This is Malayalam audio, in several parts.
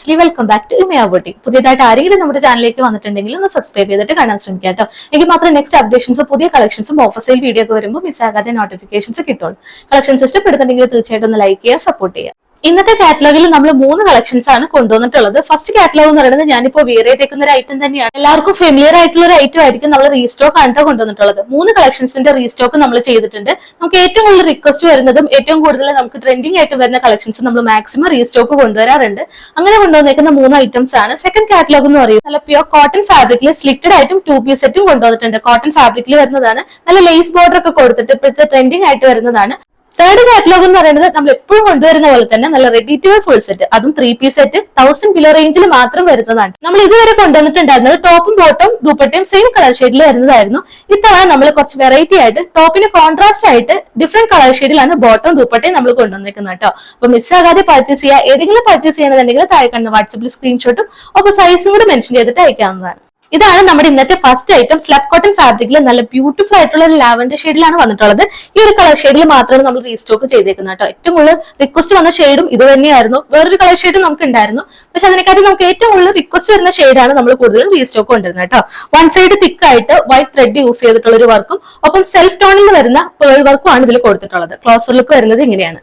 Hello welcome back to Imaya boutique പുതിയതായിട്ട് ആരെങ്കിലും നമ്മുടെ ചാനലിലേക്ക് വന്നിട്ടുണ്ടെങ്കിൽ ഒന്ന് സബ്സ്ക്രൈബ് ചെയ്തിട്ട് കാണാൻ ശ്രമിക്കുക കേട്ടോ. എനിക്ക് മാത്രം നെക്സ്റ്റ് അപ്ഡേഷൻസും പുതിയ കളക്ഷൻസും ഓഫർ സെയിൽ വീഡിയോ ഒക്കെ വരുമ്പോൾ മിസ്സാകാതെ നോട്ടിഫിക്കേഷൻസ് കിട്ടുള്ളൂ. കളക്ഷൻസ് ഇഷ്ടപ്പെടുന്നുണ്ടെങ്കിൽ തീർച്ചയായിട്ടും ഒന്ന് ലൈക്ക് ചെയ്യുക സപ്പോർട്ട് ചെയ്യുക. ഇന്നത്തെ കാറ്റലോഗിൽ നമ്മൾ മൂന്ന് കളക്ഷൻസ് ആണ് കൊണ്ടുവന്നിട്ടുള്ളത്. ഫസ്റ്റ് കാറ്റലോഗ് എന്ന് പറയുന്നത് ഞാനിപ്പോ വേറെ ചെയ്തേക്കുന്ന ഒരു ഐറ്റം തന്നെയാണ്. എല്ലാവർക്കും ഫെമിലിയർ ആയിട്ടുള്ള ഒരു ഐറ്റം ആയിരിക്കും നമ്മൾ റീസ്റ്റോക്ക് ആണ് ട്ടോ കൊണ്ടുവന്നിട്ടുള്ളത്. മൂന്ന് കളക്ഷൻസിന്റെ റീസ്റ്റോക്ക് നമ്മൾ ചെയ്തിട്ടുണ്ട്. നമുക്ക് ഏറ്റവും കൂടുതൽ റിക്വസ്റ്റ് വരുന്നതും ഏറ്റവും കൂടുതൽ നമുക്ക് ട്രെൻഡിങ് ആയിട്ട് വരുന്ന കളക്ഷൻസ് നമ്മൾ മാക്സിമം റീസ്റ്റോക്ക് കൊണ്ടുവരാറുണ്ട്. അങ്ങനെ കൊണ്ടുവന്നേക്കുന്ന മൂന്ന് ഐറ്റംസ് ആണ്. സെക്കൻഡ് കാറ്റലോഗ് എന്ന് പറയുന്നത് നല്ല പ്യൂർ കോട്ടൺ ഫാബ്രിക്കിൽ സ്ലിറ്റഡ് ആയിട്ടും ടു പീസ് സെറ്റും കൊണ്ടുവന്നിട്ടുണ്ട്. കോട്ടൺ ഫാബ്രിക്കിൽ വരുന്നതാണ്. നല്ല ലേസ് ബോർഡർ ഒക്കെ കൊടുത്തിട്ട് ഇപ്പോഴത്തെ ട്രെൻഡിങ് ആയിട്ട് വരുന്നതാണ്. തേർഡ് കാറ്റലോഗ് എന്ന് പറയുന്നത് നമ്മൾ എപ്പോഴും കൊണ്ടുവരുന്ന പോലെ തന്നെ നല്ല റെഡി ടു ഫുൾ സെറ്റ് അതും three piece set thousand below റേഞ്ചിൽ മാത്രം വരുന്നതാണ്. നമ്മൾ ഇതുവരെ കൊണ്ടുവന്നിട്ടുണ്ടായിരുന്നത് ടോപ്പും ബോട്ടും ദുപ്പട്ടയും സെയിം കളർ ഷെയ്ഡിൽ വരുന്നതായിരുന്നു. ഇത്തവണ നമ്മൾ കുറച്ച് വെറൈറ്റി ആയിട്ട് ടോപ്പിന് കോൺട്രാസ്റ്റ് ആയിട്ട് ഡിഫറെന്റ് കളർ ഷെയ്ഡിലാണ് ബോട്ടും ദുപ്പട്ടയും നമ്മൾ കൊണ്ടുവന്നിരിക്കുന്നത് കേട്ടോ അപ്പൊ മിസ്സാകാതെ പർച്ചേസ് ചെയ്യുക ഏതെങ്കിലും പർച്ചേസ് ചെയ്യണമെന്നുണ്ടെങ്കിൽ താഴെ കാണുന്ന വാട്സപ്പിൽ സ്ക്രീൻഷോട്ടും ഒപ്പം സൈസും കൂടെ മെൻഷൻ ചെയ്തിട്ട് അയക്കാവുന്നതാണ്. ഇതാണ് നമ്മുടെ ഇന്നത്തെ ഫസ്റ്റ് ഐറ്റം സ്ലബ് കോട്ടൺ ഫാബ്രിക്കിൽ നല്ല ബ്യൂട്ടിഫുൾ ആയിട്ടുള്ള ഒരു ലാവൻഡർ ഷെയ്ഡിലാണ് വന്നിട്ടുള്ളത്. ഈ ഒരു കളർ ഷെയ്ഡിൽ മാത്രമാണ് നമ്മൾ റീസ്റ്റോക്ക് ചെയ്തേക്കുന്നത് കേട്ടോ. ഏറ്റവും കൂടുതൽ റിക്വസ്റ്റ് വന്ന ഷെയ്ഡും ഇത് തന്നെയായിരുന്നു. വേറൊരു കളർ ഷെയ്ഡും നമുക്ക് ഉണ്ടായിരുന്നു. പക്ഷെ അതിനെക്കാട്ടി നമുക്ക് ഏറ്റവും കൂടുതൽ റിക്വസ്റ്റ് വരുന്ന ഷെയ്ഡാണ് നമ്മൾ കൂടുതലും റീസ്റ്റോക്ക് കൊണ്ടിരുന്നത് കേട്ടോ. വൺ സൈഡ് തിക്ക് ആയിട്ട് വൈറ്റ് ത്രെഡ് യൂസ് ചെയ്തിട്ടുള്ള ഒരു വർക്കും ഒപ്പം സെൽഫ് ടോണിൽ വരുന്ന പേൾ വർക്കും ആണ് ഇതിൽ കൊടുത്തിട്ടുള്ളത്. ക്ലോസർ ലുക്ക് വരുന്നത് ഇങ്ങനെയാണ്.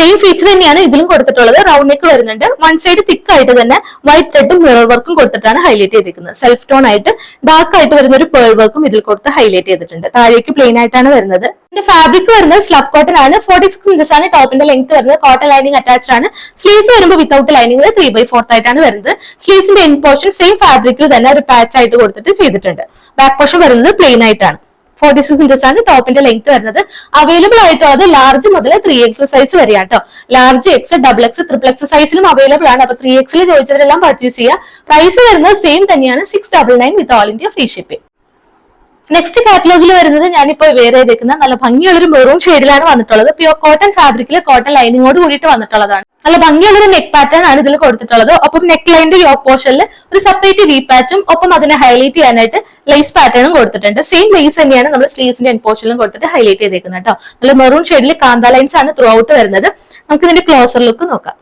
സെയിം ഫീച്ചർ തന്നെയാണ് ഇതിലും കൊടുത്തിട്ടുള്ളത്. റൗണ്ട് നെക്ക് വരുന്നുണ്ട്. വൺ സൈഡ് തിക്ക് ആയിട്ട് തന്നെ വൈറ്റ് ത്രെഡും മിറർ വർക്കും കൊടുത്തിട്ടാണ് ഹൈലൈറ്റ് ചെയ്തിരിക്കുന്നത് സെൽഫ് ടോൺ ആയിട്ട് ഡാർക്ക് ആയിട്ട് വരുന്ന ഒരു പേൾ വർക്കും ഇതിൽ കൊടുത്ത് ഹൈലൈറ്റ് ചെയ്തിട്ടുണ്ട്. താഴേക്ക് പ്ലെയിൻ ആയിട്ടാണ് വരുന്നത്. ഇതിന്റെ ഫാബ്രിക് വരുന്നത് സ്ലബ് കോട്ടൺ ആണ്. ഫോർട്ടി സിക്സ് ഇഞ്ചസ് ആണ്. ടോപ്പിന്റെ ലെങ്ത് വരുന്നത്. കോട്ടൺ ലൈനിങ് അറ്റാച്ച്ഡ് ആണ്. സ്ലീവ്സ് വരുമ്പോൾ without lining three by fourth ആയിട്ടാണ് വരുന്നത്. സ്ലീവ്സിന്റെ എൻ പോർഷൻ സെയിം ഫാബ്രിക്കിൽ തന്നെ ഒരു പാച്ച് ആയിട്ട് കൊടുത്തിട്ട് ചെയ്തിട്ടുണ്ട്. ബാക്ക് പോർഷൻ വരുന്നത് പ്ലെയിൻ ആയിട്ടാണ്. ഫോർട്ടി സിക്സ് ഇഞ്ചസ് ആണ് ടോപ്പിന്റെ ലെങ്ത് വരുന്നത്. അവൈലബിൾ ആയിട്ടോ? അത് ലാർജ് മുതൽ ത്രീ എക്സ് സൈസ് വരെ കേട്ടോ large X double X triple X സൈസിലും available ആണ്. അപ്പൊ ത്രീ എക്സിൽ ചോദിച്ചവരെല്ലാം പർച്ചേസ് ചെയ്യുക പ്രൈസ് വരുന്നത് സെയിം തന്നെയാണ് six double nine with all India free shipping next കാറ്റലോഗിൽ വരുന്നത് ഞാനിപ്പോ വേറെ ചെയ്തേക്കുന്ന നല്ല ഭംഗിയുള്ള ഒരു മെറൂൺ ഷെയ്ഡിലാണ് വന്നിട്ടുള്ളത്. പ്യുവർ കോട്ടൺ ഫാബ്രിക്കിൽ കോട്ടൺ ലൈനിങ്ങോട് കൂടിയിട്ട് വന്നിട്ടുള്ളതാണ്. നല്ല ഭംഗിയുള്ള ഒരു നെക്ക് പാറ്റേൺ ആണ് ഇതിൽ കൊടുത്തിട്ടുള്ളത്. ഒപ്പം നെക്ക് ലൈനിന്റെ യോക്ക് പോർഷനിൽ ഒരു സെപ്പറേറ്റ് വി പാച്ചും ഒപ്പം അതിനെ ഹൈലൈറ്റ് ചെയ്യാനായിട്ട് ലേസ് പാറ്റേണും കൊടുത്തിട്ടുണ്ട്. സെയിം ലേസ് തന്നെയാണ് നമ്മൾ സ്ലീവ്സിന്റെ എൻ പോർഷനിലും കൊടുത്തിട്ട് ഹൈലൈറ്റ് ചെയ്തേക്കുന്നത് കേട്ടോ നല്ല മെറൂൺ ഷെയ്ഡിൽ കാന്ത ലൈൻസ് ആണ് ത്രൂ ഔട്ട് വരുന്നത്. നമുക്ക് ഇതിന്റെ ക്ലോസർ ലുക്ക് നോക്കാം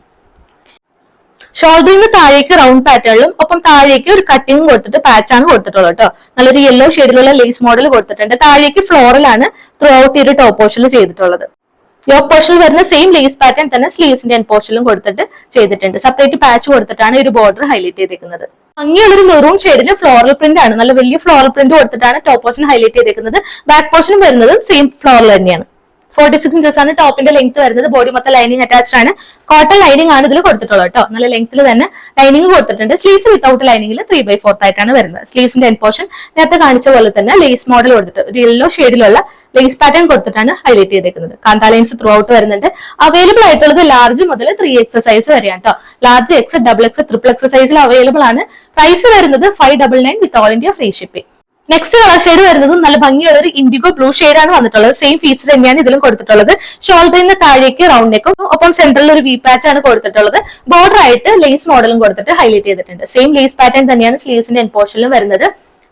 ഷോൾഡറിന് താഴേക്ക് റൗണ്ട് പാറ്റേണിലും ഒപ്പം താഴേക്ക് ഒരു കട്ടിങ്ങും കൊടുത്തിട്ട് പാച്ചാണ് കൊടുത്തിട്ടുള്ളത് കേട്ടോ നല്ലൊരു യെല്ലോ ഷെയ്ഡിലുള്ള ലേസ് മോഡൽ കൊടുത്തിട്ടുണ്ട്. താഴേക്ക് ഫ്ലോറലാണ് ത്രൂ ഔട്ട് ഈ ഒരു ടോപ്പ് പോർഷനിൽ ചെയ്തിട്ടുള്ളത്. യോക്ക് പോർഷനിൽ വരുന്ന സെയിം ലേസ് പാറ്റേൺ തന്നെ സ്ലീവ്സിന്റെ എൻ പോർഷനിലും കൊടുത്തിട്ട് ചെയ്തിട്ടുണ്ട്. സെപ്പറേറ്റ് പാച്ച് കൊടുത്തിട്ടാണ് ഒരു ബോർഡർ ഹൈലൈറ്റ് ചെയ്തിരിക്കുന്നത് ഭംഗിയുള്ളൊരു മെറൂൺ ഷെയ്ഡിന് ഫ്ലോറൽ പ്രിന്റ് ആണ്. നല്ല വലിയ ഫ്ലോറൽ പ്രിന്റ് കൊടുത്തിട്ടാണ് ടോപ്പ് പോർഷൻ ഹൈലൈറ്റ് ചെയ്തിരിക്കുന്നത് ബാക്ക് പോർഷൻ വരുന്നതും സെയിം ഫ്ലോറൽ തന്നെയാണ്. ഫോർട്ടി സിക്സ് ഇഞ്ചസ് ആണ് ടോപ്പിന്റെ ലെങ്ത് വരുന്നത്. ബോഡി മൊത്തം ലൈനിങ് അറ്റാച്ച്ഡ് ആണ്. കോട്ടൺ ലൈനിങ് ആണ് ഇതിൽ കൊടുത്തിട്ടുള്ളത് കേട്ടോ. നല്ല ലെങ്ത്തിൽ തന്നെ ലൈനിങ് കൊടുത്തിട്ടുണ്ട്. സ്ലീവ്സ് വിത്തൗട്ട് ലൈനിങ്ങിൽ ത്രീ ബൈ ഫോർത്ത് ആയിട്ടാണ് വരുന്നത്. സ്ലീവ്സിന്റെ എൻ പോർഷൻ നേരത്തെ കാണിച്ച പോലെ തന്നെ ലേസ് മോഡൽ കൊടുത്തിട്ട് ഒരു യെല്ലോ ഷെയ്ഡിലുള്ള ലേസ് പാറ്റേൺ കൊടുത്തിട്ടാണ് ഹൈലൈറ്റ് ചെയ്തേക്കുന്നത്. കാന്ത ലൈൻസ് ത്രൂ ഔട്ട് വരുന്നുണ്ട്. അവൈലബിൾ ആയിട്ടുള്ളത് ലാർജ് മുതൽ ത്രീ എക്സസൈസ് വരെയാണ് കേട്ടോ large X double X triple എക്സസൈസിൽ available ആണ്. പ്രൈസ് വരുന്നത് five double nine with all India free shipping next colour shade വരുന്നത് നല്ല ഭംഗിയുള്ള ഒരു ഇൻഡിഗോ ബ്ലൂ ആണ് വന്നിട്ടുള്ളത്. സെയിം ഫീച്ചർ തന്നെയാണ് ഇതിലും കൊടുത്തിട്ടുള്ളത്. ഷോൾഡറിന് താഴേക്ക് റൗണ്ട് നെക്കും ഒപ്പം സെന്ററിൽ ഒരു വി പാച്ച് ആണ് കൊടുത്തിട്ടുള്ളത്. ബോർഡർ ആയിട്ട് ലേസ് മോഡലും കൊടുത്തിട്ട് ഹൈലൈറ്റ് ചെയ്തിട്ടുണ്ട്. സെയിം ലേസ് പാറ്റേൺ തന്നെയാണ് സ്ലീവ്സിന്റെ എൻ പോർഷനിലും വരുന്നത്.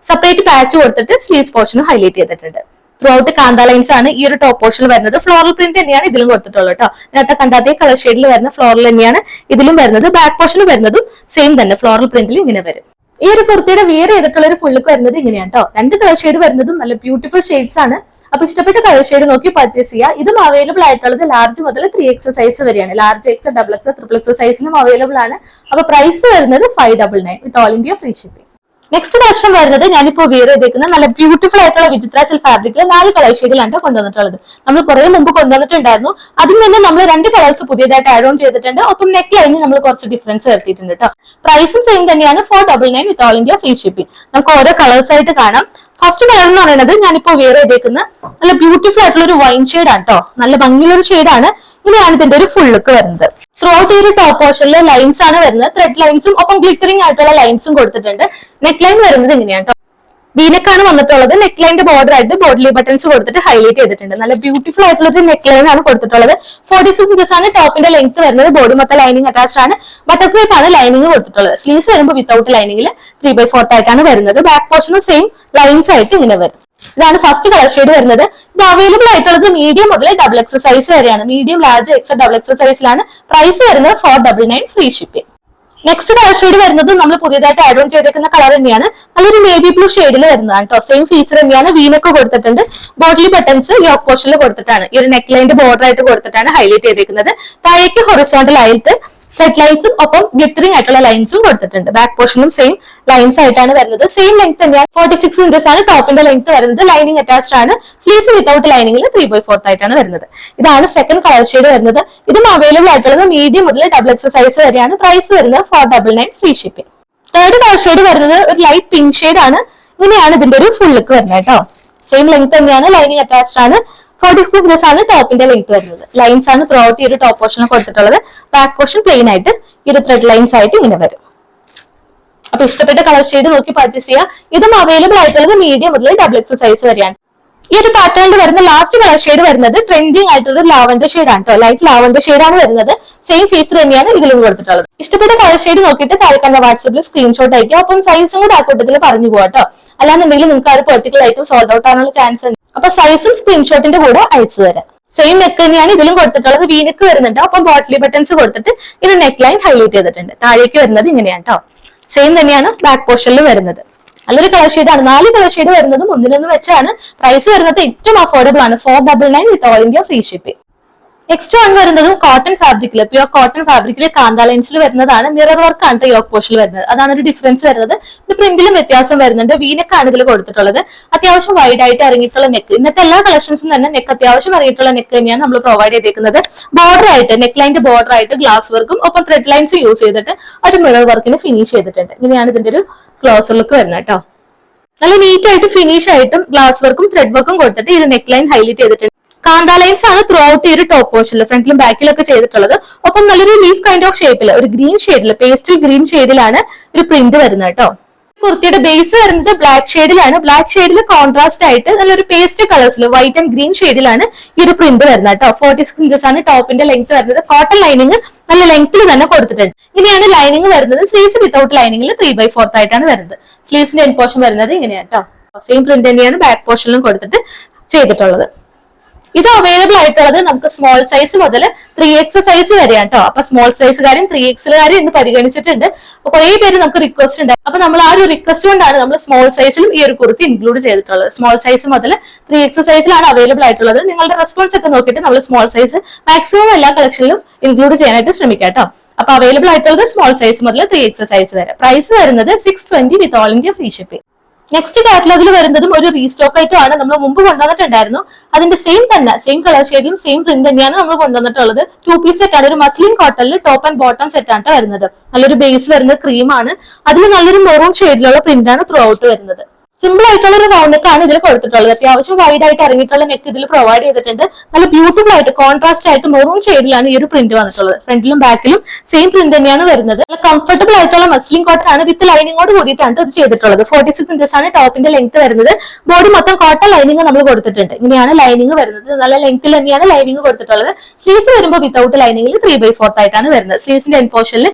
സെപ്പറേറ്റ് പാച്ച് കൊടുത്തിട്ട് സ്ലീവ്സ് പോർഷനും ഹൈലൈറ്റ് ചെയ്തിട്ടുണ്ട്. ത്രൂ ഔട്ട് കാന്ത ലൈൻസ് ആണ് ഈ ഒരു ടോപ്പ് പോർഷൻ വരുന്നത്. ഫ്ലോറൽ പ്രിന്റ് തന്നെയാണ് ഇതിലും കൊടുത്തിട്ടുള്ളത് കേട്ടോ നേരത്തെ കണ്ടാത്തേ കളർ ഷെയ്ഡിൽ വരുന്ന ഫ്ലോറൽ തന്നെയാണ് ഇതിലും വരുന്നത്. ബാക്ക് പോർഷനിൽ വരുന്നതും സെയിം തന്നെ. ഫ്ലോറൽ പ്രിന്റിൽ ഇങ്ങനെ വരും. ഈ ഒരു കുർത്തിയുടെ വിയർ ചെയ്തിട്ടുള്ള ഒരു ഫുള്ളിക്ക് വരുന്നത് ഇങ്ങനെയാണ് കേട്ടോ രണ്ട് കളർ ഷെയ്ഡ് വരുന്നതും നല്ല ബ്യൂട്ടിഫുൾ ഷെയ്ഡ്സ് ആണ്. അപ്പൊ ഇഷ്ടപ്പെട്ട കളർ ഷെയ്ഡ് നോക്കി പർച്ചേസ് ചെയ്യുക ഇതും അവൈലബിൾ ആയിട്ടുള്ളത് ലാർജ് മുതൽ ത്രീ എക്സ് സൈസ് വരെയാണ്. Large X double X triple X സൈസിലും available ആണ്. അപ്പൊ പ്രൈസ് വരുന്നത് five double nine with all India free shipping next collection വരുന്നത് ഞാനിപ്പോ വിയർ ചെയ്തേക്കുന്ന നല്ല ബ്യൂട്ടിഫുൾ ആയിട്ടുള്ള വിചിത്ര സിൽ ഫാബ്രിക്കിൽ നാല് കളർ ഷെയ്ഡിലാണ് കൊണ്ടുവന്നിട്ടുള്ളത്. നമ്മൾ കുറെ മുമ്പ് കൊണ്ടുവന്നിട്ടുണ്ടായിരുന്നു. അതിൽ നിന്ന് നമ്മൾ രണ്ട് കളേഴ്സ് പുതിയതായിട്ട് ആഡ് ഓൺ ചെയ്തിട്ടുണ്ട്. ഒപ്പം നെക്ക് ലൈനിൽ നമ്മൾ കുറച്ച് ഡിഫറൻസ് വരുത്തിയിട്ടുണ്ട് കേട്ടോ പ്രൈസും സെയിം തന്നെയാണ്. Four double nine with all India free shipping നമുക്ക് ഓരോ കളേഴ്സ് ആയിട്ട് കാണാം. ഫസ്റ്റ് കളർ എന്ന് പറയുന്നത് ഞാനിപ്പോ വെയർ ചെയ്തേക്കുന്ന നല്ല ബ്യൂട്ടിഫുൾ ആയിട്ടുള്ള ഒരു വൈൻ ഷെയ്ഡ് ആണ് കേട്ടോ നല്ല ഭംഗിയുള്ള ഒരു ഷെയ്ഡാണ് ഇങ്ങനെയാണ് ഇതിന്റെ ഒരു ഫുൾ ലുക്ക് വരുന്നത്. ത്രൂ ഈ ഒരു ടോപ്പ് പോർഷനിൽ ലൈൻസ് ആണ് വരുന്നത്. ത്രെഡ് ലൈൻസും ഒപ്പം ഗ്ലിറ്ററിംഗ് ആയിട്ടുള്ള ലൈൻസും കൊടുത്തിട്ടുണ്ട്. നെക്ക് ലൈൻ വരുന്നത് ഇങ്ങനെയാണ് വീനക്കാണ് വന്നിട്ടുള്ളത്. നെക്ക് ലൈന്റെ ബോർഡർ ആയിട്ട് ബോഡിലി ബട്ടൺസ് കൊടുത്തിട്ട് ഹൈലൈറ്റ് ചെയ്തിട്ടുണ്ട്. നല്ല ബ്യൂട്ടിഫുൾ ആയിട്ടുള്ള ഒരു നെക്ക് ലൈൻ ആണ് കൊടുത്തിട്ടുള്ളത്. ഫോർട്ടി സിക്സ് ഇഞ്ചസ് ആണ് ടോപ്പിന്റെ ലെങ്ത് വരുന്നത്. ബോഡി മൊത്തം ലൈനിങ് അറ്റാച്ച്ഡ് ആണ്. ബട്ടർഫ്ലൈപ്പ് ആണ് ലൈനിങ് കൊടുത്തിട്ടുള്ളത്. സ്ലീവ്സ് വരുമ്പോൾ വിത്തൗട്ട് ലൈനിങ്ങിൽ ത്രീ ബൈ ഫോർത്ത് ആയിട്ടാണ് വരുന്നത്. ബാക്ക് പോർഷനും സെയിം ലൈൻസ് ആയിട്ട് ഇങ്ങനെ വരും. ഇതാണ് ഫസ്റ്റ് കളർ ഷെയ്ഡ് വരുന്നത്. ഇത് അവൈലബിൾ ആയിട്ടുള്ളത് മീഡിയം മുതൽ ഡബിൾ എക്സസൈസ് വരെയാണ്. മീഡിയം ലാർജ് എക്സ് ഡബിൾ എക്സസൈസിലാണ് പ്രൈസ് വരുന്നത് four double nine free shipping next colour shade വരുന്നത് നമ്മൾ പുതിയതായിട്ട് ആഡ് ഓൺ ചെയ്തേക്കുന്ന കളർ തന്നെയാണ്. നല്ലൊരു നേവി ബ്ലൂ ഷെയ്ഡിൽ വരുന്നതാണ് കേട്ടോ സെയിം ഫീച്ചർ തന്നെയാണ് വീനൊക്കെ കൊടുത്തിട്ടുണ്ട്. ബോട്ടിലി ബട്ടൺസ് യോക്ക് പോർഷനിൽ കൊടുത്തിട്ടാണ്. ഈ ഒരു നെക്ക് ബോർഡർ ആയിട്ട് കൊടുത്തിട്ടാണ് ഹൈലൈറ്റ് ചെയ്തേക്കുന്നത്. താഴേക്ക് ഹൊറിസോണ്ടൽ ആയിട്ട് റെഡ് ലൈൻസും ഒപ്പം ഗ്ലിറ്ററിംഗ് ആയിട്ടുള്ള ലൈൻസും കൊടുത്തിട്ടുണ്ട്. ബാക്ക് പോർഷനും സെയിം ലൈൻസ് ആയിട്ടാണ് വരുന്നത്. സെയിം ലെങ്ത് തന്നെയാണ് ഫോർട്ടി സിക്സ് ഇഞ്ചസ് ആണ് ടോപ്പിന്റെ ലെങ്ത് വരുന്നത്. ലൈനിങ് അറ്റാച്ച്ഡ് ആണ്. സ്ലീവ്സ് വിത്തൗട്ട് ലൈനിങ്ങിൽ ത്രീ ബൈ ഫോർത്ത് ആയിട്ടാണ് വരുന്നത്. ഇതാണ് സെക്കൻഡ് കളർ ഷെയ്ഡ് വരുന്നത്. ഇതും അവൈലബിൾ ആയിട്ടുള്ളത് മീഡിയം മുതൽ ഡബിൾ എക്സസൈസ് വരെയാണ്. പ്രൈസ് വരുന്നത് four double nine free shipping third colour shade വരുന്നത് ഒരു ലൈറ്റ് പിങ്ക് ഷെയ്ഡ് ആണ്. ഇങ്ങനെയാണ് ഇതിന്റെ ഒരു ഫുൾ ലുക്ക് വരുന്നത് കേട്ടോ. സെയിം ലെങ്ത് തന്നെയാണ്. ലൈനിങ് അറ്റാച്ച്ഡ് ആണ്. ഫോർട്ടി സിക്സ് ഇഞ്ചസ് ആണ് ടോപ്പിന്റെ ലെങ്ത് വരുന്നത്. ലൈൻസ് ആണ് ത്രൂ ഔട്ട് ഈ ഒരു ടോപ്പ് പോർഷനിൽ കൊടുത്തിട്ടുള്ളത്. ബാക്ക് പോർഷൻ പ്ലെയിൻ ആയിട്ട് ഈ ഒരു ത്രെഡ് ലൈൻസ് ആയിട്ട് ഇങ്ങനെ വരും. അപ്പൊ ഇഷ്ടപ്പെട്ട കളർ ഷെയ്ഡ് നോക്കി പർച്ചേസ് ചെയ്യുക ഇതും അവൈലബിൾ ആയിട്ടുള്ളത് മീഡിയം മുതൽ ഡബിൾ എക്സ് സൈസ് വരെയാണ്. ഈ ഒരു പാറ്റേണിൽ വരുന്ന ലാസ്റ്റ് കളർ ഷെയ്ഡ് വരുന്നത് ട്രെൻഡിങ് ആയിട്ടുള്ള ലാവൻഡർ ഷെയ്ഡ് ആണ് കേട്ടോ ലൈറ്റ് ലാവൻഡർ ഷെയ്ഡ് ആണ് വരുന്നത്. സെയിം ഫീച്ചർ തന്നെയാണ് ഇതിലും കൊടുത്തിട്ടുള്ളത്. ഇഷ്ടപ്പെട്ട കളർ ഷെയ്ഡ് നോക്കിയിട്ട് താഴെ കണ്ട വാട്സപ്പിൽ സ്ക്രീൻഷോട്ട് അയക്കും അപ്പം സൈസും കൂടെ ആ കൂട്ടത്തിൽ പറഞ്ഞു പോകാം കേട്ടോ അല്ലാന്നുണ്ടെങ്കിൽ നിങ്ങൾക്ക് ആ ഒരു പെർട്ടിക്കുലർ ഐറ്റം സോൾഡ് ഔട്ട് ആണുള്ള ചാൻസ് ഉണ്ട്. അപ്പൊ സൈസും സ്ക്രീൻഷോട്ടിന്റെ കൂടെ അയച്ചു തരാം. സെയിം നെക്ക് തന്നെയാണ് ഇതിലും കൊടുത്തിട്ടുള്ളത്. വീനക്ക് വരുന്നുണ്ട്. അപ്പൊ ബോട്ടിലി ബട്ടൺസ് കൊടുത്തിട്ട് ഇത് നെക്ക് ലൈൻ ഹൈലൈറ്റ് ചെയ്തിട്ടുണ്ട്. താഴേക്ക് വരുന്നത് ഇങ്ങനെയാണ് കേട്ടോ സെയിം തന്നെയാണ് ബാക്ക് പോർഷനിൽ വരുന്നത്. നല്ലൊരു കളർ ഷെയ്ഡ് ആണ്. നാല് കളർ ഷെയ്ഡ് വരുന്നതും ഒന്നിനൊന്ന് വെച്ചാണ് പ്രൈസ് വരുന്നത് ഏറ്റവും അഫോർഡബിൾ ആണ്. Four double nine with all India free shipping next one വരുന്നതും കോട്ടൺ ഫാബ്രിക്കിൽ പ്യുവർ കോട്ടൺ ഫാബ്രിക്കിൽ കാന്ത ലൈൻസിൽ വരുന്നതാണ്. മിറർ വർക്ക് ആണ് യോക്ക് പോഷിൽ വരുന്നത്. അതാണ് ഒരു ഡിഫറൻസ് വരുന്നത്. പിന്നെ പ്രിന്റിലും വ്യത്യാസം വരുന്നുണ്ട്. വീനക്കാണ് ഇതിൽ കൊടുത്തിട്ടുള്ളത്. അത്യാവശ്യം വൈഡ് ആയിട്ട് ഇറങ്ങിയിട്ടുള്ള നെക്ക് ഇന്നത്തെ എല്ലാ കളക്ഷൻസും തന്നെ നെക്ക് അത്യാവശ്യം ഇറങ്ങിയിട്ടുള്ള നെക്ക് തന്നെയാണ് നമ്മൾ പ്രൊവൈഡ് ചെയ്തേക്കുന്നത്. ബോർഡർ ആയിട്ട് നെക്ക് ലൈന്റെ ബോർഡർ ആയിട്ട് ഗ്ലാസ് വർക്കും ഒപ്പം ത്രെഡ് ലൈൻസ് യൂസ് ചെയ്തിട്ട് ഒരു മിറർ വർക്കിന് ഫിനിഷ് ചെയ്തിട്ടുണ്ട്. ഇങ്ങനെയാണ് ഇതിന്റെ ഒരു ക്ലോസർ ലുക്ക് വരുന്നത് കേട്ടോ നല്ല നീറ്റ് ആയിട്ട് ഫിനിഷ് ആയിട്ടും ഗ്ലാസ് വർക്കും ത്രെഡ് വർക്കും കൊടുത്തിട്ട് ഈ നെക്ക് ലൈൻ ഹൈലൈറ്റ് ചെയ്തിട്ടുണ്ട്. കാന്ത ലൈൻസ് ആണ് ത്രൂ ഔട്ട് ഈ ഒരു ടോപ്പ് പോർഷനിൽ ഫ്രണ്ടിലും ബാക്കിലൊക്കെ ചെയ്തിട്ടുള്ളത്. ഒപ്പം നല്ലൊരു ലീഫ് കൈൻഡ് ഓഫ് ഷേപ്പിൽ ഒരു ഗ്രീൻ ഷെയ്ഡിൽ പേസ്റ്റൽ ഗ്രീൻ ഷെയ്ഡിലാണ് ഒരു പ്രിന്റ് വരുന്നത് കേട്ടോ കുർത്തിയുടെ ബേസ് വരുന്നത് ബ്ലാക്ക് ഷെയ്ഡിലാണ് ബ്ലാക്ക് ഷെയ്ഡിൽ കോൺട്രാസ്റ്റ് ആയിട്ട് നല്ലൊരു പേസ്റ്റ് കളേഴ്സിൽ വൈറ്റ് ആൻഡ് ഗ്രീൻ ഷെയ്ഡിലാണ് ഈ ഒരു പ്രിന്റ് വരുന്നത് കേട്ടോ ഫോർട്ടി സിക്സ് ഇഞ്ചസ് ആണ് ടോപ്പിന്റെ ലെങ്ത് വരുന്നത്. കോട്ടൺ ലൈനിങ് നല്ല ലെങ്ത്തിൽ തന്നെ കൊടുത്തിട്ടുണ്ട്. ഇങ്ങനെയാണ് ലൈനിങ് വരുന്നത്. സ്ലീവ്സ് വിത്തൗട്ട് ലൈനിങ്ങിൽ ത്രീ ബൈ ഫോർത്ത് ആയിട്ടാണ് വരുന്നത്. സ്ലീവ്സിന്റെ എൻ പോർഷൻ വരുന്നത് ഇങ്ങനെയാണ് കേട്ടോ സെയിം പ്രിന്റ് തന്നെയാണ് ബാക്ക് പോർഷനിലും കൊടുത്തിട്ട് ചെയ്തിട്ടുള്ളത്. ഇത് അവൈലബിൾ ആയിട്ടുള്ളത് നമുക്ക് സ്മോൾ സൈസ് മുതൽ ത്രീ എക്സ് സൈസ് വരെയാണ് കേട്ടോ അപ്പൊ സ്മോൾ സൈസുകാരും ത്രീ എക്സിലുകാരും ഇന്ന് പരിഗണിച്ചിട്ടുണ്ട്. അപ്പൊ കുറെ പേര് നമുക്ക് റിക്വസ്റ്റ് ഉണ്ട്. അപ്പൊ നമ്മൾ ആ ഒരു റിക്വസ്റ്റ് കൊണ്ടാണ് നമ്മൾ സ്മോൾ സൈസിലും ഈ ഒരു കുർത്തി ഇൻക്ലൂഡ് ചെയ്തിട്ടുള്ളത്. സ്മോൾ സൈസ് മുതൽ ത്രീ എക്സ് സൈസിലാണ് അവൈലബിൾ ആയിട്ടുള്ളത്. നിങ്ങളുടെ റെസ്പോൺസ് ഒക്കെ നോക്കിയിട്ട് നമ്മൾ സ്മോൾ സൈസ് മാക്സിമം എല്ലാ കളക്ഷനിലും ഇൻക്ലൂഡ് ചെയ്യാനായിട്ട് ശ്രമിക്കാം കേട്ടോ അപ്പൊ അവൈലബിൾ ആയിട്ടുള്ളത് സ്മോൾ സൈസ് മുതൽ ത്രീ എക്സ് സൈസ് വരെ. പ്രൈസ് വരുന്നത് six twenty with all India free shipping next കാറ്റലോഗിൽ വരുന്നതും ഒരു റീസ്റ്റോക്ക് ഐറ്റം ആണ് നമ്മൾ മുമ്പ് കൊണ്ടുവന്നിട്ടുണ്ടായിരുന്നു. അതിന്റെ സെയിം തന്നെ സെയിം കളർ ഷെയ്ഡിലും സെയിം പ്രിന്റ് തന്നെയാണ് നമ്മൾ കൊണ്ടുവന്നിട്ടുള്ളത്. ടു പീസ് സെറ്റ് ആണ് ഒരു മസ്ലിൻ കോട്ടണിൽ ടോപ്പ് ആൻഡ് ബോട്ടം സെറ്റ് ആണ് വരുന്നത്. നല്ലൊരു ബേസ് വരുന്ന ക്രീമാണ് അതിൽ നല്ലൊരു മെറൂൺ ഷെയ്ഡിലുള്ള പ്രിന്റ് ആണ് ത്രൂ ഔട്ട് വരുന്നത്. സിമ്പിൾ ആയിട്ടുള്ള ഒരു റൗണ്ട് നെക്കാണ് ഇതിൽ കൊടുത്തിട്ടുള്ളത്. അത്യാവശ്യം വൈഡ് ആയിട്ട് ഇറങ്ങിയിട്ടുള്ള നെക്ക് ഇതിൽ പ്രൊവൈഡ് ചെയ്തിട്ടുണ്ട്. നല്ല ബ്യൂട്ടിഫുൾ ആയിട്ട് കോൺട്രാസ്റ്റ് ആയിട്ട് മെറൂൺ ഷെയ്ഡിലാണ് ഈ ഒരു പ്രിന്റ് വന്നിട്ടുള്ളത്. ഫ്രണ്ടിലും ബാക്കിലും സെയിം പ്രിന്റ് തന്നെയാണ് വരുന്നത്. നല്ല കംഫർട്ടബിൾ ആയിട്ടുള്ള മസ്ലിംഗ് കോട്ടൺ ആണ് വിത്ത് ലൈനിങ്ങോട് കൂടിയിട്ടാണ് ഇത് ചെയ്തിട്ടുള്ളത്. ഫോർട്ടി സിക്സ് ഇഞ്ചസ് ആണ് ടോപ്പിന്റെ ലെങ്ത് വരുന്നത്. ബോഡി മൊത്തം കോട്ടൺ ലൈനിങ് നമ്മൾ കൊടുത്തിട്ടുണ്ട്. ഇങ്ങനെയാണ് ലൈനിങ് വരുന്നത്. നല്ല ലെങ്ത്തിൽ തന്നെയാണ് ലൈനിങ് കൊടുത്തിട്ടുള്ളത്. സ്ലീവ്സ് വരുമ്പോൾ വിത്തൗട്ട് ലൈനിങ്ങിൽ ത്രീ ബൈ ഫോർത്ത് ആയിട്ടാണ് വരുന്നത്. സ്ലീവ്സിന്റെ എൻ പോർഷനിൽ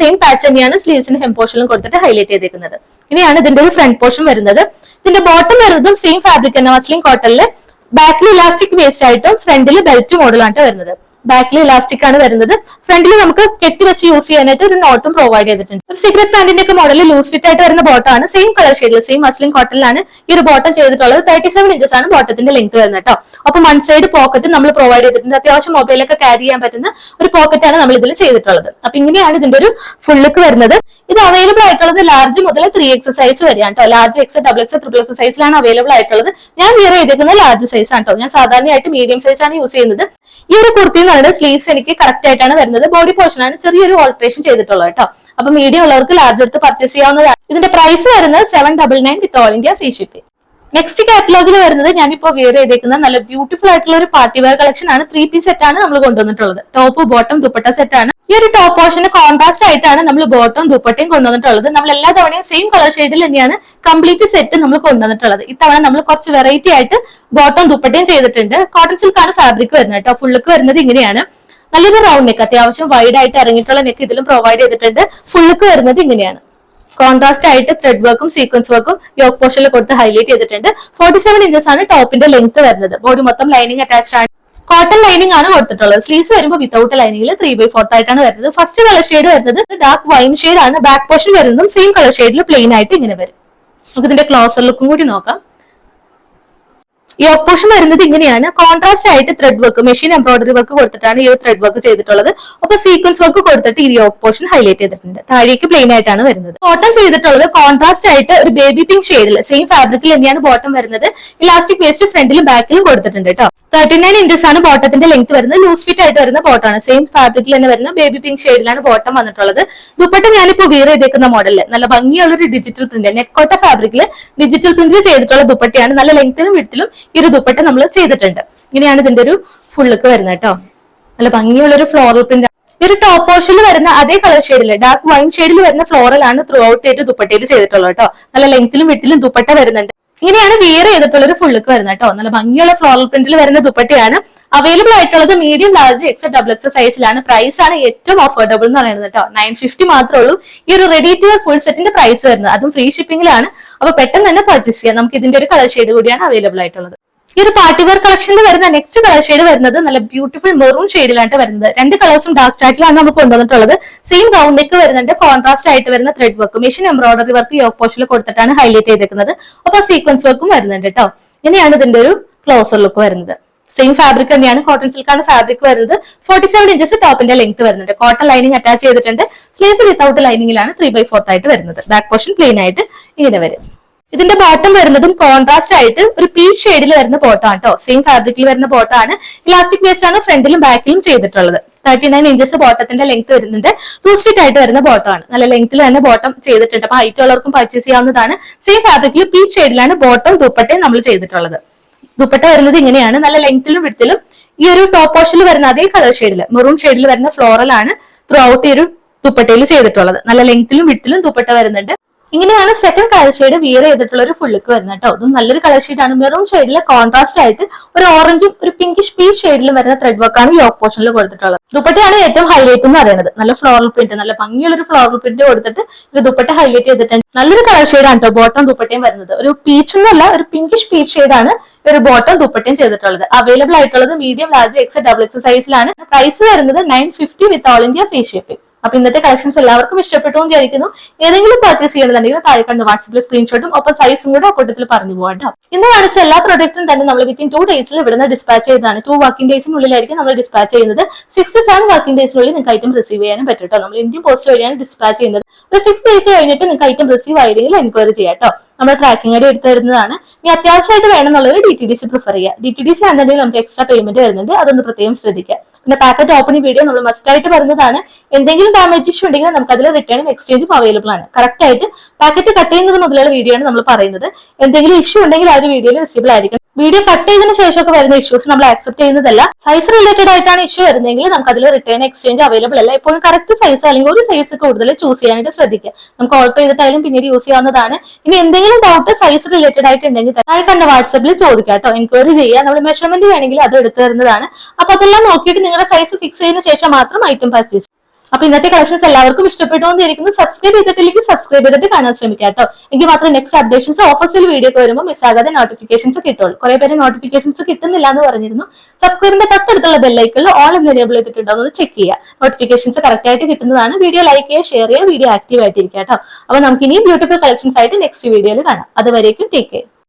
സെയിം പാച്ച് തന്നെയാണ് സ്ലീവ്സിന്റെ ഹെം കൊടുത്തിട്ട് ഹൈലൈറ്റ് ചെയ്തേക്കുന്നത്. ഇനിയാണ് ഇതിന്റെ ഒരു ഫ്രണ്ട് പോർഷൻ വരുന്നത്. ഇതിന്റെ ബോട്ടം വരുന്നതും സെയിം ഫാബ്രിക് തന്നെ മസ്ലിൻ കോട്ടണിൽ ബാക്കിൽ ഇലാസ്റ്റിക് വേസ്റ്റ് ആയിട്ടും ഫ്രണ്ടിൽ ബെൽറ്റ് മോഡലാണ് വരുന്നത്. ബാക്കിൽ ഇലാസ്റ്റിക് ആണ് വരുന്നത്. ഫ്രണ്ടിൽ നമുക്ക് കെട്ടി വെച്ച് യൂസ് ചെയ്യാനായിട്ട് ഒരു നോട്ടും പ്രൊവൈഡ് ചെയ്തിട്ടുണ്ട്. ഒരു സിഗരറ്റ് പാന്റിന്റെ ഒക്കെ മോഡൽ ലൂസ് ഫിറ്റ് ആയിട്ട് വരുന്ന ബോട്ടം ആണ്. സെയിം കളർ ഷെയ്ഡിൽ സെയിം മസ്ലിൻ കോട്ടണിലാണ് ഈ ഒരു ബോട്ടം ചെയ്തിട്ടുള്ളത്. തേർട്ടി സെവൻ ഇഞ്ചസ് ആണ് ബോട്ടത്തിന്റെ ലെങ്ത് വരുന്നത് കേട്ടോ അപ്പൊ വൺ സൈഡ് പോക്കറ്റ് നമ്മൾ പ്രൊവൈഡ് ചെയ്തിട്ടുണ്ട്. അത്യാവശ്യം മൊബൈലൊക്കെ ക്യാരി ചെയ്യാൻ പറ്റുന്ന ഒരു പോക്കറ്റാണ് നമ്മൾ ഇതിൽ ചെയ്തിട്ടുള്ളത്. അപ്പൊ ഇങ്ങനെയാണ് ഇതിന്റെ ഒരു ഫുൾ ലുക്ക് വരുന്നത്. ഇത് അവൈലബിൾ ആയിട്ടുള്ളത് ലാർജ് മുതൽ ത്രീ എക്സ് സൈസ് വരെയാണ് കേട്ടോ large X double X triple X സൈസിലാണ് അവൈലബിൾ ആയിട്ടുള്ളത്. ഞാൻ വിയർ ചെയ്തേക്കുന്നത് ലാർജ് സൈസ് ആണ് കേട്ടോ ഞാൻ സാധാരണയായിട്ട് മീഡിയം സൈസ് ആണ് യൂസ് ചെയ്യുന്നത്. ഈ ഒരു കുർത്തി എന്ന് പറയുന്നത് സ്ലീവ്സ് എനിക്ക് കറക്റ്റ് ആയിട്ടാണ് വരുന്നത്. ബോഡി പോർഷൻ ആണ് ചെറിയൊരു ഓൾട്രേഷൻ ചെയ്തിട്ടുള്ളത് കേട്ടോ. അപ്പൊ മീഡിയം ഉള്ളവർക്ക് ലാർജ് എടുത്ത് പർച്ചേസ് ചെയ്യാവുന്നതാണ്. ഇതിന്റെ പ്രൈസ് വരുന്നത് seven double nine with all India free shipping next കാറ്റലോഗിൽ വരുന്നത് ഞാനിപ്പോ വെയർ ചെയ്തേക്കുന്ന നല്ല ബ്യൂട്ടിഫുൾ ആയിട്ടുള്ള ഒരു പാർട്ടി വെയർ കളക്ഷൻ ആണ്. ത്രീ പീസ് സെറ്റ് ആണ് നമ്മൾ കൊണ്ടുവന്നിട്ടുള്ളത്. ടോപ്പ് ബോട്ടം ദുപ്പട്ട സെറ്റ് ആണ്. ഈ ഒരു ടോപ്പ് പോർഷന് കോൺട്രാസ്റ്റ് ആയിട്ടാണ് നമ്മൾ ബോട്ടം ദുപ്പട്ടയും കൊണ്ടുവന്നിട്ടുള്ളത്. നമ്മൾ എല്ലാ തവണയും സെയിം കളർ ഷെയ്ഡിൽ തന്നെയാണ് കംപ്ലീറ്റ് സെറ്റ് നമ്മൾ കൊണ്ടുവന്നിട്ടുള്ളത്. ഇത്തവണ നമ്മൾ കുറച്ച് വെറൈറ്റി ആയിട്ട് ബോട്ടം ദുപ്പട്ടയും ചെയ്തിട്ടുണ്ട്. കോട്ടൺ സിൽക്ക് ആണ് ഫാബ്രിക് വരുന്നത് കേട്ടോ. ഫുള്ളുക്ക് വരുന്നത് ഇങ്ങനെയാണ്. നല്ലൊരു റൗണ്ട് നെക്ക് അത്യാവശ്യം വൈഡ് ആയിട്ട് ഇറങ്ങിയിട്ടുള്ള നെക്ക് ഇതിലും പ്രൊവൈഡ് ചെയ്തിട്ടുണ്ട്. ഫുള്ളുക്ക് വരുന്നത് ഇങ്ങനെയാണ്. കോൺട്രാസ്റ്റ് ആയിട്ട് ത്രെഡ് വർക്കും സീക്വൻസ് വർക്കും യോക്ക് പോർഷനിൽ കൊടുത്ത് ഹൈലൈറ്റ് ചെയ്തിട്ടുണ്ട്. ഫോർട്ടി സെവൻ ഇഞ്ചസ് ആണ് ടോപ്പിന്റെ ലെങ്ത് വരുന്നത്. ബോഡി മൊത്തം ലൈനിങ് അറ്റാച്ച്ഡ് ആണ്. കോട്ടൺ ലൈനിങ് ആണ് കൊടുത്തിട്ടുള്ളത്. സ്ലീവ്സ് വരുമ്പോൾ വിത്തൗട്ട് ലൈനിങ്ങിൽ ത്രീ ബൈ ഫോർത്ത് ആയിട്ടാണ് വരുന്നത്. ഫസ്റ്റ് കളർ ഷെയ്ഡ് വരുന്നത് ഡാർക്ക് വൈൻ ഷെയ്ഡ് ആണ്. ബാക്ക് പോർഷൻ വരുന്നതും സെയിം കളർ ഷെയ്ഡിൽ പ്ലെയിൻ ആയിട്ട് ഇങ്ങനെ വരും. നമുക്ക് ഇതിന്റെ ക്ലോസർ ലുക്കും കൂടി നോക്കാം. ഈ ഒപ്പോഷൻ വരുന്നത് ഇങ്ങനെയാണ്. കോൺട്രാസ്റ്റ് ആയിട്ട് thread work machine embroidery work കൊടുത്തിട്ടാണ് ഈ ഒരു ത്രെഡ് വർക്ക് ചെയ്തിട്ടുള്ളത്. അപ്പൊ സീക്വൻസ് വർക്ക് കൊടുത്തിട്ട് ഈ ഒപ്പോഷൻ ഹൈലൈറ്റ് ചെയ്തിട്ടുണ്ട്. താഴേക്ക് പ്ലെയിൻ ആയിട്ടാണ് വരുന്നത്. ബോട്ടം ചെയ്തിട്ടുള്ളത് കോൺട്രാസ്റ്റ് ആയിട്ട് ഒരു ബേബി പിങ്ക് ഷെയ്ഡിൽ സെയിം ഫാബ്രിക്കിൽ തന്നെയാണ് ബോട്ടം വരുന്നത്. ഇലാസ്റ്റിക് വേസ്റ്റ് ഫ്രണ്ടിലും ബാക്കിലും കൊടുത്തിട്ടുണ്ട് കേട്ടോ തേർട്ടി നയൻ ഇഞ്ചസ് ആണ് ബോട്ടത്തിന്റെ ലെങ്ത് വരുന്നത്. ലൂസ് ഫിറ്റ് ആയിട്ട് വരുന്ന ബോട്ടാണ് സെയിം ഫാബ്രിക്കിൽ തന്നെ വരുന്ന ബേബി പിങ്ക് ഷെയ്ഡിലാണ് ബോട്ടം വന്നിട്ടുള്ളത്. ദുപ്പട്ട ഞാനിപ്പോ വീർ ചെയ്തേക്കുന്ന മോഡലിൽ നല്ല ഭംഗിയുള്ള ഒരു ഡിജിറ്റൽ പ്രിന്റ് നെക്കോട്ട ഫാബ്രിക്കിൽ ഡിജിറ്റൽ പ്രിന്റ് ചെയ്തിട്ടുള്ള ദുപ്പട്ടയാണ്. നല്ല ലെങ്ത്തിലും വിടത്തിലും ഈ ഒരു ദുപ്പട്ട നമ്മൾ ചെയ്തിട്ടുണ്ട്. ഇങ്ങനെയാണ് ഇതിന്റെ ഒരു ഫുള്ളുക്ക് വരുന്നത് കേട്ടോ. നല്ല ഭംഗിയുള്ള ഒരു ഫ്ലോറൽ പ്രിന്റ് ഈ ഒരു ടോപ്പ് പോർഷനിൽ വരുന്ന അതേ കളർ ഷെയ്ഡിൽ ഡാർക്ക് വൈൻ ഷെയ്ഡിൽ വരുന്ന ഫ്ലോറൽ ആണ് ത്രൂ ഔട്ട് ഒരു ദുപ്പട്ടയിൽ ചെയ്തിട്ടുള്ളത് കേട്ടോ. നല്ല ലെങ്ത്തിലും വിട്ടിലും ദുപ്പട്ട വരുന്നുണ്ട്. ഇങ്ങനെയാണ് വിയർ ചെയ്തിട്ടുള്ള ഒരു ഫുള്ളുക്ക് വരുന്നത് കേട്ടോ. നല്ല ഭംഗിയുള്ള ഫ്ലോറൽ പ്രിന്റിൽ വരുന്ന ദുപ്പട്ടിയാണ്. അവൈലബിൾ ആയിട്ടുള്ളത് medium large X double X സൈസിലാണ് പ്രൈസ് ആണ് ഏറ്റവും അഫോർഡബിൾ എന്ന് പറയുന്നത് കേട്ടോ. നയൻ ഫിഫ്റ്റി മാത്രമേ ഉള്ളൂ. ഈ ഒരു റെഡി ടു ഫുൾ സെറ്റിന്റെ പ്രൈസ് വരുന്നത്. അതും ഫ്രീ ഷിപ്പിംഗിലാണ് അപ്പൊ പെട്ടെന്ന് തന്നെ പർച്ചേസ് ചെയ്യാം. നമുക്ക് ഇതിന്റെ ഒരു കളർ ഷെയ്ഡ് കൂടിയാണ് അവൈലബിൾ ആയിട്ടുള്ളത്. ഈ ഒരു പാർട്ടി വെയർ കളക്ഷനിൽ വരുന്ന നെക്സ്റ്റ് കളർ ഷെയ്ഡ് വരുന്നത് നല്ല ബ്യൂട്ടിഫുൾ മെറൂൺ ഷെയ്ഡിലാണ് വരുന്നത്. രണ്ട് കളേഴ്സും ഡാർക്ക് ചാറ്റിലാണ് നമുക്ക് കൊണ്ടുവന്നിട്ടുള്ളത്. സെയിം റൗണ്ട് നെക്ക് വരുന്നുണ്ട്. കോൺട്രാസ്റ്റ് ആയിട്ട് വരുന്ന thread work machine embroidery work yoke പോഷനിൽ കൊടുത്തിട്ടാണ് ഹൈലൈറ്റ് ചെയ്തേക്കുന്നത്. അപ്പൊ സീക്വൻസ് വർക്കും വരുന്നുണ്ട് കേട്ടോ ഇനിയാണ് ഇതിന്റെ ഒരു ക്ലോസർ ലുക്ക് വരുന്നത്. സെയിം ഫാബ്രിക് തന്നെയാണ്. കോട്ടൺ സിൽക്കാണ് ഫാബ്രിക് വരുന്നത്. ഫോർട്ടി സെവൻ ഇഞ്ചസ് ടോപ്പിന്റെ ലെങ്ത് വരുന്നുണ്ട്. കോട്ടൺ ലൈനിങ് അറ്റാച്ച് ചെയ്തിട്ടുണ്ട്. സ്ലീവ്സ് വിത്തൗട്ട് ലൈനിങ്ങിലാണ് ത്രീ ബൈ ഫോർത്ത് ആയിട്ട് വരുന്നത്. ബാക്ക് പോർഷൻ പ്ലെയിൻ ആയിട്ട് ഇങ്ങനെ വരും. ഇതിന്റെ ബോട്ടം വരുന്നതും കോൺട്രാസ്റ്റ് ആയിട്ട് ഒരു പീച്ച് ഷെയ്ഡിൽ വരുന്ന ബോട്ടാണ് കേട്ടോ സെയിം ഫാബ്രിക്കിൽ വരുന്ന ബോട്ടാണ് ഇലാസ്റ്റിക് വേസ്റ്റ് ആണ് ഫ്രണ്ടിലും ബാക്കിലും ചെയ്തിട്ടുള്ളത്. തേർട്ടി നയൻ ഇഞ്ചസ് ബോട്ടത്തിന്റെ ലെങ്ത് വരുന്നുണ്ട്. ടു സ്റ്റിറ്റ് ആയിട്ട് വരുന്ന ബോട്ടമാണ് നല്ല ലെങ്ത്തിൽ തന്നെ ബോട്ടം ചെയ്തിട്ടുണ്ട്. അപ്പൊ ഹൈറ്റ് ഉള്ളവർക്കും പർച്ചേസ് ചെയ്യാവുന്നതാണ്. സെയിം ഫാബ്രിക്കിൽ പീച്ച് ഷെയ്ഡിലാണ് ബോട്ടം ദുപ്പട്ടയും നമ്മൾ ചെയ്തിട്ടുള്ളത്. ദുപ്പട്ട വരുന്നത് ഇങ്ങനെയാണ്. നല്ല ലെങ്ത്തിലും വിടത്തിലും ഈ ഒരു ടോപ്പ് പോർഷനിൽ വരുന്ന അതേ കളർ ഷെയ്ഡിൽ മെറൂൺ ഷെയ്ഡിൽ വരുന്ന ഫ്ലോറൽ ആണ് ത്രൂ ഔട്ട് ഈ ഒരു ദുപ്പട്ടയിൽ ചെയ്തിട്ടുള്ളത്. നല്ല ലെങ്ത്തിലും വിടത്തിലും ദുപ്പട്ട വരുന്നുണ്ട്. ഇങ്ങനെയാണ് സെക്കൻഡ് കളർ ഷെയ്ഡ് വിയർ ചെയ്തിട്ടുള്ള ഒരു ഫുള്ളിക്ക് വരുന്നത് കേട്ടോ ഇതും നല്ലൊരു കളർ ഷെയ്ഡാണ് മെറൂൺ ഷെയ്ഡിലെ കോൺട്രാസ്റ്റ് ആയിട്ട് ഒരു ഓറഞ്ചും ഒരു പിങ്കിഷ് പീ ഷെയ്ഡിലും വരുന്ന ത്രെഡ് വർക്കാണ് ഈ ഓഫ് പോർഷനിൽ കൊടുത്തിട്ടുള്ളത്. ദുപ്പട്ടയാണ് ഏറ്റവും ഹൈലൈറ്റ് എന്ന് പറയുന്നത്. നല്ല ഫ്ലോറൽ പ്രിന്റ് നല്ല ഭംഗിയുള്ള ഒരു ഫ്ലോറൽ പ്രിന്റ് കൊടുത്തിട്ട് ഒരു ദുപ്പട്ട ഹൈലൈറ്റ് ചെയ്തിട്ടുണ്ട് നല്ലൊരു കളർ ഷെയ്ഡാണ് കേട്ടോ ബോട്ടം ദുപ്പട്ടയും വരുന്നത്. ഒരു പീച്ച് എന്നല്ല ഒരു പിങ്കിഷ് പീച്ച് ഷെയ്ഡാണ് ഒരു ബോട്ടം ദുപ്പട്ടയും ചെയ്തിട്ടുള്ളത്. അവൈലബിൾ ആയിട്ടുള്ളത് medium large X double X സൈസിലാണ് പ്രൈസ് വരുന്നത് nine fifty with all India free shipping അപ്പൊ ഇന്നത്തെ കളക്ഷൻസ് എല്ലാവർക്കും ഇഷ്ടപ്പെട്ടു എന്ന് വിചാരിക്കുന്നു. ഏതെങ്കിലും പർച്ചേസ് ചെയ്യണമെന്നുണ്ടെങ്കിൽ താഴെ കണ്ട് വാട്സപ്പിൽ സ്ക്രീൻഷോട്ടും ഒപ്പം സൈസും കൂടെ കൂട്ടത്തിൽ പറഞ്ഞു പോകാം ഇന്ന് കാണിച്ച എല്ലാ പ്രൊഡക്റ്റും തന്നെ നമ്മൾ വിത്തിൻ ടു ഡേയ്സിൽ ഇവിടുന്ന് ഡിസ്പാച്ച് ചെയ്തതാണ്. ടു വർക്കിംഗ് ഡേയ്സിനുള്ളിലായിരിക്കും നമ്മൾ ഡിസ്പാച്ച് ചെയ്യുന്നത്. സിക്സ് ടു സെവൻ വർക്കിംഗ് ഡേയ്സിനുള്ളിൽ നിങ്ങൾക്ക് ഐറ്റം റിസീവ് ചെയ്യാനും പറ്റും കേട്ടോ നമ്മൾ ഇന്ത്യൻ പോസ്റ്റ് വഴിയാണ് ഡിസ്പാച്ച് ചെയ്യുന്നത്. ഒരു സിക്സ് ഡേയ്സ് കഴിഞ്ഞിട്ട് നിങ്ങൾക്ക് ഐറ്റം റിസീവ് ആയില്ലെങ്കിൽ എൻക്വയറി ചെയ്യാം കേട്ടോ നമ്മൾ ട്രാക്കിംഗ് ഐ ഡി എടുത്തു തരുന്നതാണ്. ഇനി അത്യാവശ്യമായിട്ട് വേണമെന്നുള്ളത് D T D C prefer ചെയ്യുക ഡി ടി ഡി സി ആണെന്നുണ്ടെങ്കിൽ നമുക്ക് എക്സ്ട്രാ പേയ്മെന്റ് വരുന്നുണ്ട്. അതൊന്ന് പ്രത്യേകം ശ്രദ്ധിക്കുക. പിന്നെ പാക്കറ്റ് ഓപ്പണിംഗ് വീഡിയോ നമ്മൾ മസ്റ്റ് ആയിട്ട് പറയുന്നതാണ് എന്തെങ്കിലും ഡാമേജ് ഇഷ്യൂ ഉണ്ടെങ്കിൽ നമുക്ക് അതിൽ റിട്ടേണും എക്സ്ചേഞ്ചും അവൈലബിൾ ആണ്. കറക്റ്റ് ആയിട്ട് പാക്കറ്റ് കട്ട് ചെയ്യുന്നത് മുതലുള്ള വീഡിയോ ആണ് നമ്മൾ പറയുന്നത്. എന്തെങ്കിലും ഇഷ്യൂ ഉണ്ടെങ്കിൽ ആ ഒരു വീഡിയോയിൽ വിസിബിൾ ആയിരിക്കും വീഡിയോ കട്ട് ചെയ്തതിനു ശേഷമൊക്കെ വരുന്ന ഇഷ്യൂസ് നമ്മൾ ആക്സെപ്റ്റ് ചെയ്യുന്നതല്ല. സൈസ് റിലേറ്റഡ് ആയിട്ടാണ് ഇഷ്യൂ വരുന്നതെങ്കിൽ നമുക്ക് അതിൽ റിട്ടേൺ എക്സ്ചേഞ്ച് അവൈലബിൾ അല്ല. എപ്പോഴും കറക്റ്റ് സൈസ് അല്ലെങ്കിൽ ഒരു സൈസ് കൂടുതൽ ചൂസ് ചെയ്യാനായിട്ട് ശ്രദ്ധിക്കുക. നമുക്ക് ഓൾപ്പ് ചെയ്തിട്ടായാലും പിന്നീട് യൂസ് ചെയ്യാവുന്നതാണ്. ഇനി എന്തെങ്കിലും ഡൗട്ട് സൈസ് റിലേറ്റഡ് ആയിട്ട് ഉണ്ടെങ്കിൽ താഴെ കണ്ട വാട്സപ്പിൽ ചോദിക്കാം കേട്ടോ. എൻക്വയറി ചെയ്യുക. നമ്മൾ മെഷർമെന്റ് വേണമെങ്കിൽ അത് എടുത്തു തരുന്നതാണ്. അപ്പൊ അതെല്ലാം നോക്കിയിട്ട് നിങ്ങളുടെ സൈസ് ഫിക്സ് ചെയ്തതിനു ശേഷം മാത്രം ഐറ്റം പർച്ചേസ് അപ്പൊ ഇന്നത്തെ കളക്ഷൻസ് എല്ലാവർക്കും ഇഷ്ടപ്പെട്ടു എന്നിരിക്കുന്നു സബ്സ്ക്രൈബ് ചെയ്തിട്ടില്ലെങ്കിൽ സബ്സ്ക്രൈബ് ചെയ്തിട്ട് കാണാൻ ശ്രമിക്കാം കേട്ടോ. എങ്കിൽ മാത്രം നെക്സ്റ്റ് അപ്ഡേഷൻസ് ഓഫീസിൽ വീഡിയോ ഒക്കെ വരുമ്പോൾ മിസ്സാകാതെ നോട്ടിഫിക്കേഷൻസ് കിട്ടുള്ളൂ കുറെ പേര് നോട്ടിഫിക്കേഷൻസ് കിട്ടുന്നില്ല എന്ന് പറഞ്ഞിരുന്നു സബ്സ്ക്രൈബിന്റെ തൊട്ടടുത്തുള്ള ബെല്ലൈക്കിൽ ഓൾ എന്ന് എനേബിൾ ചെയ്തിട്ടുണ്ടോ. എന്ന് ചെക്ക് ചെയ്യുക. നോട്ടിഫിക്കേഷൻസ് കറക്റ്റ് ആയിട്ട് കിട്ടുന്നതാണ്. വീഡിയോ ലൈക്ക് ചെയ്യുക ഷെയർ ചെയ്യുക വീഡിയോ ആക്റ്റീവ് ആയിട്ടിരിക്കുക കേട്ടോ. അപ്പൊ നമുക്ക് ഇനിയും ബ്യൂട്ടിഫുൾ കളക്ഷൻസ് ആയിട്ട് നെക്സ്റ്റ് വീഡിയോയിൽ കാണാം. അതുവരേക്കും ടേക്ക് കെയർ